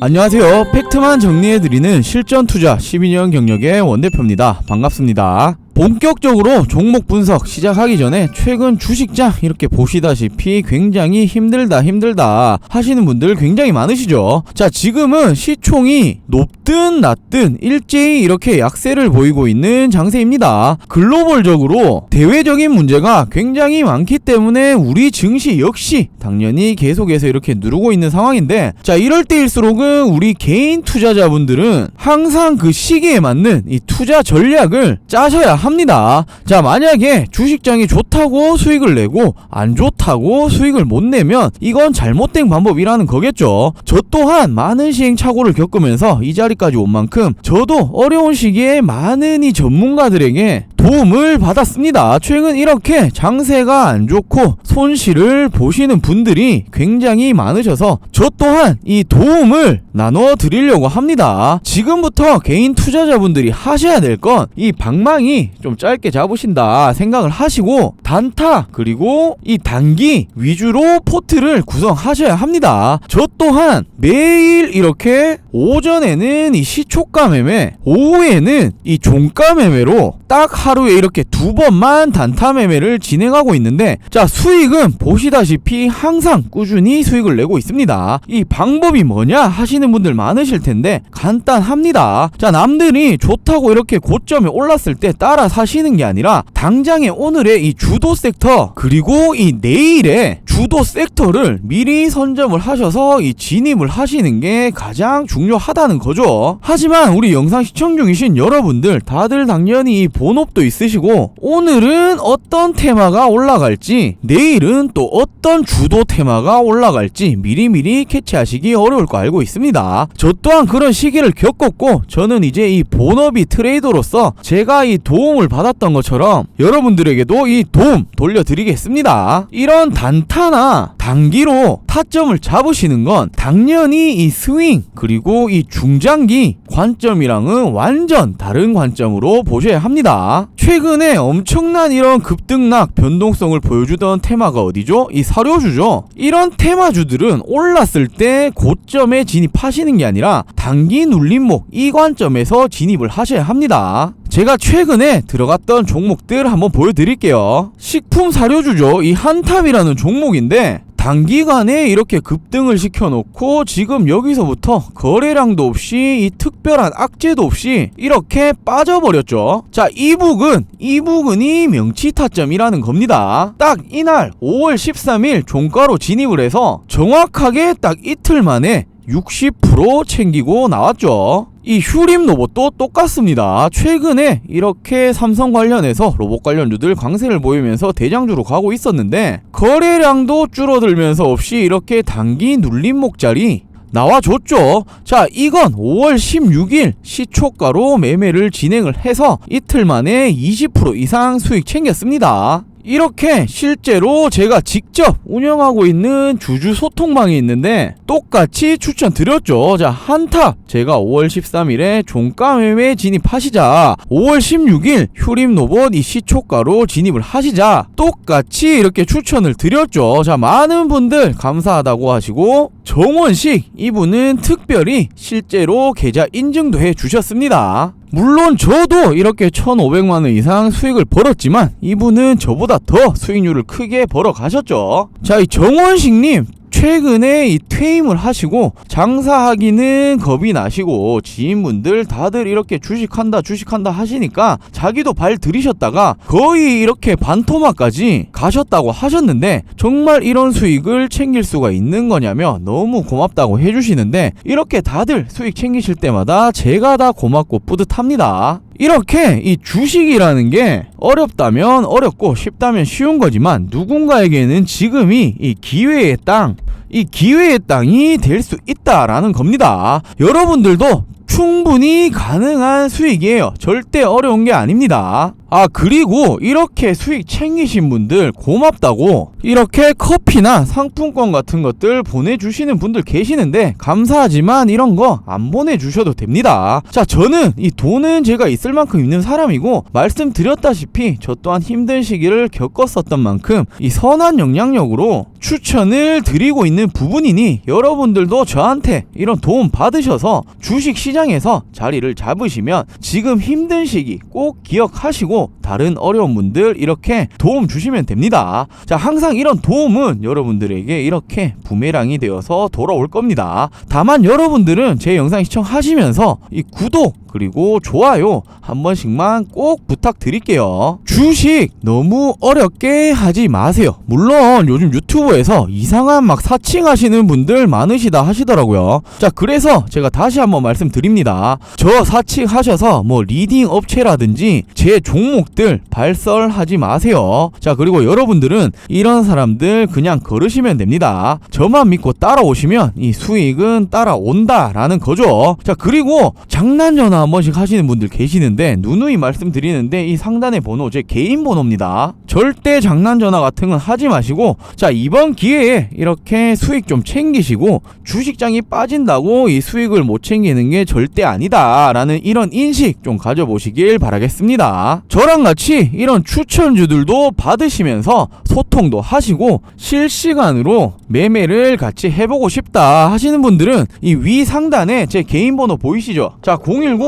안녕하세요. 팩트만 정리해드리는 실전 투자 12년 경력의 원대표입니다. 반갑습니다. 본격적으로 종목 분석 시작하기 전에 최근 주식장 이렇게 보시다시피 굉장히 힘들다 힘들다 하시는 분들 굉장히 많으시죠. 자, 지금은 시총이 높든 낮든 일제히 이렇게 약세를 보이고 있는 장세입니다. 글로벌적으로 대외적인 문제가 굉장히 많기 때문에 우리 증시 역시 당연히 계속해서 이렇게 누르고 있는 상황인데 자, 이럴 때일수록은 우리 개인 투자자분들은 항상 그 시기에 맞는 이 투자 전략을 짜셔야 합니다. 자, 만약에 주식장이 좋다고 수익을 내고 안 좋다고 수익을 못 내면 이건 잘못된 방법이라는 거겠죠. 저 또한 많은 시행착오를 겪으면서 이 자리까지 온 만큼 저도 어려운 시기에 많은 이 전문가들에게 도움을 받았습니다. 최근 이렇게 장세가 안 좋고 손실을 보시는 분들이 굉장히 많으셔서 저 또한 이 도움을 나눠 드리려고 합니다. 지금부터 개인 투자자분들이 하셔야 될 건 이 방망이 좀 짧게 잡으신다 생각을 하시고 단타 그리고 이 단기 위주로 포트를 구성하셔야 합니다. 저 또한 매일 이렇게 오전에는 이 시초가 매매, 오후에는 이 종가 매매로 딱 하루에 이렇게 두 번만 단타 매매를 진행하고 있는데 자 수익은 보시다시피 항상 꾸준히 수익을 내고 있습니다. 이 방법이 뭐냐 하시는 분들 많으실 텐데 간단합니다. 자 남들이 좋다고 이렇게 고점에 올랐을 때 따라 사시는 게 아니라 당장의 오늘의 이 주도 섹터 그리고 이 내일의 주도 섹터를 미리 선점을 하셔서 이 진입을 하시는 게 가장 중요하다는 거죠. 하지만 우리 영상 시청 중이신 여러분들 다들 당연히 이 본업도 있으시고 오늘은 어떤 테마가 올라갈지 내일은 또 어떤 주도 테마가 올라갈지 미리미리 캐치하시기 어려울 거 알고 있습니다. 저 또한 그런 시기를 겪었고 저는 이제 이 본업이 트레이더로서 제가 이 도움을 받았던 것처럼 여러분들에게도 이 도움 돌려드리겠습니다. 이런 단타나 단기로 타점을 잡으시는 건 당연히 이 스윙 그리고 이 중장기 관점이랑은 완전 다른 관점으로 보셔야 합니다. 최근에 엄청난 이런 급등락 변동성을 보여주던 테마가 어디죠? 이 사료주죠. 이런 테마주들은 올랐을 때 고점에 진입하시는 게 아니라 단기 눌림목 이 관점에서 진입을 하셔야 합니다. 제가 최근에 들어갔던 종목들 한번 보여드릴게요. 식품 사료주죠. 이 한탑이라는 종목인데 단기간에 이렇게 급등을 시켜놓고 지금 여기서부터 거래량도 없이 이 특별한 악재도 없이 이렇게 빠져버렸죠. 자, 이북은 이북은이 명치 타점이라는 겁니다. 딱 이날 5월 13일 종가로 진입을 해서 정확하게 딱 이틀 만에 60% 챙기고 나왔죠. 이 휴림 로봇도 똑같습니다. 최근에 이렇게 삼성 관련해서 로봇 관련주들 강세를 보이면서 대장주로 가고 있었는데 거래량도 줄어들면서 없이 이렇게 단기 눌림목 자리 나와줬죠. 자, 이건 5월 16일 시초가로 매매를 진행을 해서 이틀 만에 20% 이상 수익 챙겼습니다. 이렇게 실제로 제가 직접 운영하고 있는 주주 소통방이 있는데 똑같이 추천드렸죠. 자, 한탑 제가 5월 13일에 종가 매매 진입하시자 5월 16일 휴림 로봇 이 시초가로 진입을 하시자 똑같이 이렇게 추천을 드렸죠. 자, 많은 분들 감사하다고 하시고 정원식 이분은 특별히 실제로 계좌 인증도 해 주셨습니다. 물론 저도 이렇게 1,500만원 이상 수익을 벌었지만 이분은 저보다 더 수익률을 크게 벌어 가셨죠. 자, 이 정원식님 최근에 이 퇴임을 하시고 장사하기는 겁이 나시고 지인분들 다들 이렇게 주식한다 주식한다 하시니까 자기도 발 들이셨다가 거의 이렇게 반토막까지 가셨다고 하셨는데 정말 이런 수익을 챙길 수가 있는 거냐며 너무 고맙다고 해주시는데 이렇게 다들 수익 챙기실 때마다 제가 다 고맙고 뿌듯합니다. 이렇게 이 주식이라는 게 어렵다면 어렵고 쉽다면 쉬운 거지만 누군가에게는 지금이 이 기회의 땅, 이 기회의 땅이 될 수 있다라는 겁니다. 여러분들도 충분히 가능한 수익이에요. 절대 어려운 게 아닙니다. 아 그리고 이렇게 수익 챙기신 분들 고맙다고 이렇게 커피나 상품권 같은 것들 보내주시는 분들 계시는데 감사하지만 이런 거 안 보내주셔도 됩니다. 자 저는 이 돈은 제가 있을 만큼 있는 사람이고 말씀드렸다시피 저 또한 힘든 시기를 겪었었던 만큼 이 선한 영향력으로 추천을 드리고 있는 부분이니 여러분들도 저한테 이런 도움 받으셔서 주식 시장에서 자리를 잡으시면 지금 힘든 시기 꼭 기억하시고 다른 어려운 분들 이렇게 도움 주시면 됩니다. 자, 항상 이런 도움은 여러분들에게 이렇게 부메랑이 되어서 돌아올 겁니다. 다만 여러분들은 제 영상 시청하시면서 이 구독 그리고 좋아요 한 번씩만 꼭 부탁드릴게요. 주식 너무 어렵게 하지 마세요. 물론 요즘 유튜브에서 이상한 막 사칭하시는 분들 많으시다 하시더라고요. 자, 그래서 제가 다시 한번 말씀드립니다. 저 사칭하셔서 뭐 리딩 업체라든지 제 종목들 발설하지 마세요. 자, 그리고 여러분들은 이런 사람들 그냥 걸으시면 됩니다. 저만 믿고 따라오시면 이 수익은 따라온다라는 거죠. 자, 그리고 장난 전화 한 번씩 하시는 분들 계시는데 누누이 말씀드리는데 이 상단의 번호 제 개인 번호입니다. 절대 장난 전화 같은 건 하지 마시고 자, 이번 기회에 이렇게 수익 좀 챙기시고 주식장이 빠진다고 이 수익을 못 챙기는 게 절대 아니다 라는 이런 인식 좀 가져보시길 바라겠습니다. 저랑 같이 이런 추천주들도 받으시면서 소통도 하시고 실시간으로 매매를 같이 해보고 싶다 하시는 분들은 이 위 상단에 제 개인 번호 보이시죠? 자,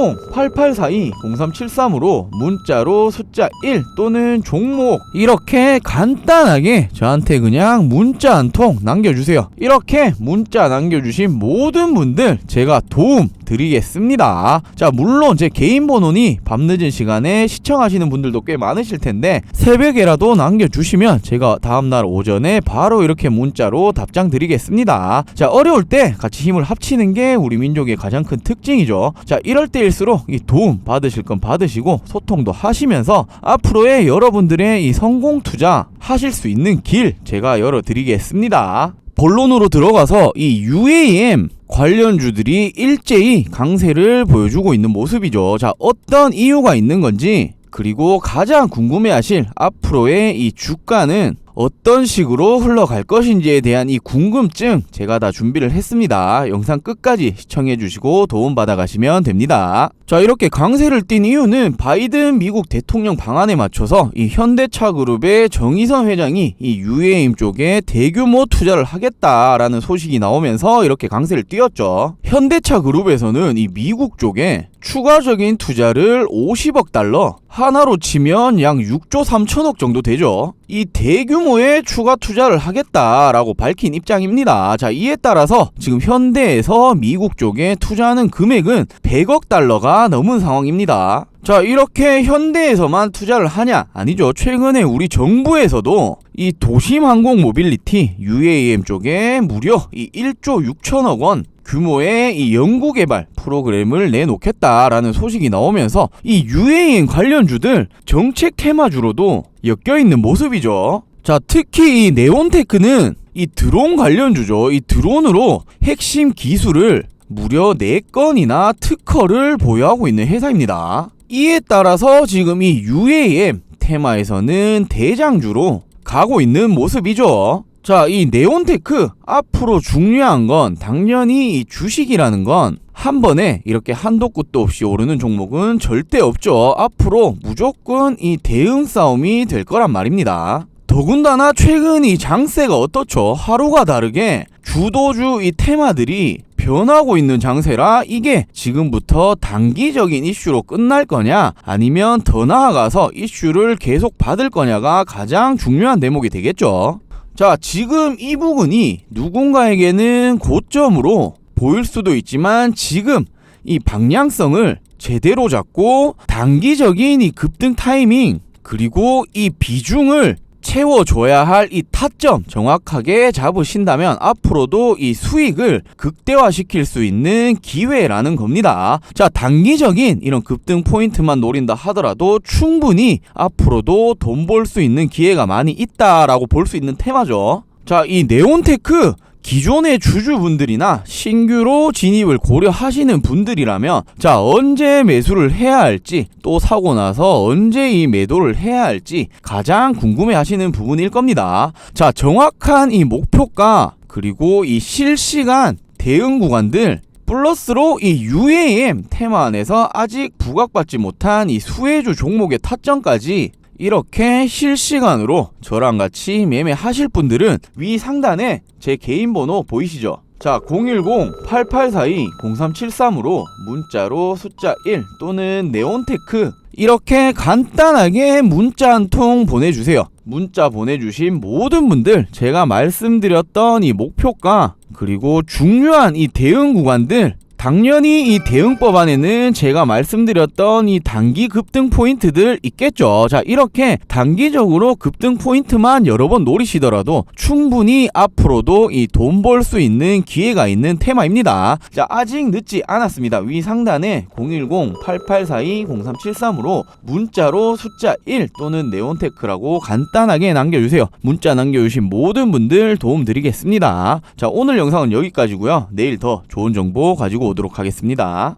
010-8842-0373으로 문자로 숫자 1 또는 종목 이렇게 간단하게 저한테 그냥 문자 한 통 남겨주세요. 이렇게 문자 남겨주신 모든 분들 제가 도움 드리겠습니다. 자, 물론 제 개인 번호니 밤늦은 시간에 시청하시는 분들도 꽤 많으실 텐데 새벽에라도 남겨주시면 제가 다음날 오전에 바로 이렇게 문자로 답장 드리겠습니다. 자, 어려울 때 같이 힘을 합치는 게 우리 민족의 가장 큰 특징이죠. 자, 이럴 때일수록 이 도움 받으실 건 받으시고 소통도 하시면서 앞으로의 여러분들의 이 성공 투자 하실 수 있는 길 제가 열어드리겠습니다. 본론으로 들어가서 이 UAM 관련주들이 일제히 강세를 보여주고 있는 모습이죠. 자, 어떤 이유가 있는 건지 그리고 가장 궁금해하실 앞으로의 이 주가는 어떤 식으로 흘러갈 것인지에 대한 이 궁금증 제가 다 준비를 했습니다. 영상 끝까지 시청해 주시고 도움 받아 가시면 됩니다. 자, 이렇게 강세를 띈 이유는 바이든 미국 대통령 방안에 맞춰서 이 현대차 그룹의 정의선 회장이 이 UAM 쪽에 대규모 투자를 하겠다라는 소식이 나오면서 이렇게 강세를 띄었죠. 현대차 그룹에서는 이 미국 쪽에 추가적인 투자를 50억 달러 하나로 치면 약 6조 3천억 정도 되죠. 이 대 규모의 추가 투자를 하겠다라고 밝힌 입장입니다. 자, 이에 따라서 지금 현대에서 미국 쪽에 투자하는 금액은 100억 달러가 넘은 상황입니다. 자, 이렇게 현대에서만 투자를 하냐? 아니죠. 최근에 우리 정부에서도 이 도심항공 모빌리티 UAM 쪽에 무려 이 1조 6천억 원 규모의 이 연구개발 프로그램을 내놓겠다라는 소식이 나오면서 이 UAM 관련주들 정책 테마주로도 엮여있는 모습이죠. 자, 특히 이 네온테크는 이 드론 관련주죠. 이 드론으로 핵심 기술을 무려 4건이나 특허를 보유하고 있는 회사입니다. 이에 따라서 지금 이 UAM 테마에서는 대장주로 가고 있는 모습이죠. 자, 이 네온테크 앞으로 중요한 건 당연히 이 주식이라는 건 한 번에 이렇게 한도 끝도 없이 오르는 종목은 절대 없죠. 앞으로 무조건 이 대응 싸움이 될 거란 말입니다. 더군다나 최근 이 장세가 어떻죠? 하루가 다르게 주도주 이 테마들이 변하고 있는 장세라 이게 지금부터 단기적인 이슈로 끝날 거냐 아니면 더 나아가서 이슈를 계속 받을 거냐가 가장 중요한 대목이 되겠죠. 자, 지금 이 부분이 누군가에게는 고점으로 보일 수도 있지만 지금 이 방향성을 제대로 잡고 단기적인 이 급등 타이밍 그리고 이 비중을 채워줘야 할 이 타점 정확하게 잡으신다면 앞으로도 이 수익을 극대화시킬 수 있는 기회라는 겁니다. 자, 단기적인 이런 급등 포인트만 노린다 하더라도 충분히 앞으로도 돈 벌 수 있는 기회가 많이 있다라고 볼 수 있는 테마죠. 자, 이 네온테크 기존의 주주분들이나 신규로 진입을 고려하시는 분들이라면 자 언제 매수를 해야 할지 또 사고 나서 언제 이 매도를 해야 할지 가장 궁금해 하시는 부분일 겁니다. 자 정확한 이 목표가 그리고 이 실시간 대응 구간들 플러스로 이 UAM 테마 안에서 아직 부각받지 못한 이 수혜주 종목의 타점까지 이렇게 실시간으로 저랑 같이 매매하실 분들은 위 상단에 제 개인 번호 보이시죠? 자, 010-8842-0373으로 문자로 숫자 1 또는 네온테크 이렇게 간단하게 문자 한 통 보내주세요. 문자 보내주신 모든 분들 제가 말씀드렸던 이 목표가 그리고 중요한 이 대응 구간들 당연히 이 대응법 안에는 제가 말씀드렸던 이 단기 급등 포인트들 있겠죠. 자, 이렇게 단기적으로 급등 포인트만 여러 번 노리시더라도 충분히 앞으로도 이 돈 벌 수 있는 기회가 있는 테마입니다. 자, 아직 늦지 않았습니다. 위 상단에 010-8842-0373으로 문자로 숫자 1 또는 네온테크라고 간단하게 남겨주세요. 문자 남겨주신 모든 분들 도움 드리겠습니다. 자, 오늘 영상은 여기까지고요. 내일 더 좋은 정보 가지고 오도록 하겠습니다.